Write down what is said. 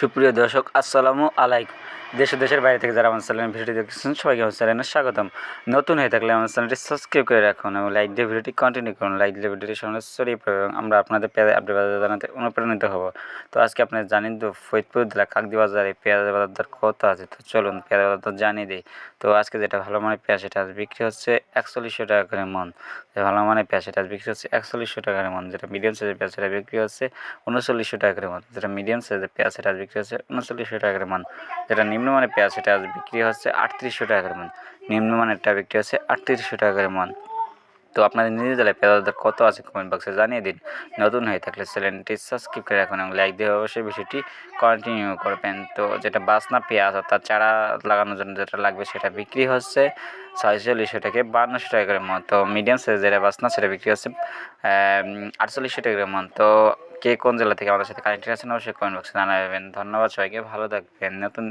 সুপ্রিয় দর্শক, আসসালামু আলাইকুম। দেশ দেশের বাইরে থেকে যারা আমার চ্যানেল ভিডিওটি দেখছেন সবাইকে আমার চ্যানেলে স্বাগতম। নতুন হয়ে থাকলে আমার চ্যানেলটি সাবস্ক্রাইব করে রাখুন এবং লাইক দিয়ে ভিডিওটি কন্টিনিউ করুন। লাইক দিয়ে ভিডিওটি পড়বে এবং আমরা আপনাদের পেঁয়াজ আপডেট বাজার জানাতে অনুপ্রাণিত হব। তো আজকে আপনারা জানেন তো, ফরিদপুর জেলা কাকদি বাজারে পেঁয়াজ বাজার দর কত আছে? তো চলুন পেঁয়াজ বাজার দর জানিয়ে দিই। তো আজকে যেটা ভালো মানের পেঁয়াজ, সেটা আজ বিক্রি হচ্ছে একচল্লিশশো টাকা করে মন। ভালো মানের পেঁয়াজ, সেটা আজ বিক্রি হচ্ছে একচল্লিশশো টাকা করে মন। যেটা মিডিয়াম সাইজের পেঁয়াজ, সেটা বিক্রি হচ্ছে উনচল্লিশশো টাকা করে মন। যেটা মিডিয়াম সাইজের পেঁয়াজ, সেটা বিক্রি হচ্ছে উনচল্লিশশো টাকার করে মন। যেটা নিম্নমানের পেঁয়াজ, সেটা আজ বিক্রি হচ্ছে আটত্রিশশো টাকার করে মন। নিম্নমানেরটা বিক্রি হচ্ছে আটত্রিশশো টাকা করে মন। তো আপনাদের নিজের জেলায় দর কত আছে কমেন্ট বক্সে জানিয়ে দিন। নতুন হয়ে থাকলে চ্যানেলটি সাবস্ক্রাইব করে রাখুন এবং লাইক দিয়ে অবশ্যই বিষয়টি কন্টিনিউ করবেন। তো যেটা বাসনা পেঁয়াজ, অর্থাৎ চারা লাগানোর জন্য যেটা লাগবে সেটা বিক্রি হচ্ছে ছয়চল্লিশশো টাকা বান্নশো টাকা করে তো মিডিয়াম সাইজ যেটা বাসনা, সেটা বিক্রি হচ্ছে আটচল্লিশশো টাকা করে মন। তো কে কোন জেলা থেকে আমাদের সাথে কানেক্টেড আছেন অবশ্যই কমেন্ট বক্সে জানাবেন। ধন্যবাদ সবাইকে, ভালো থাকবেন। নতুন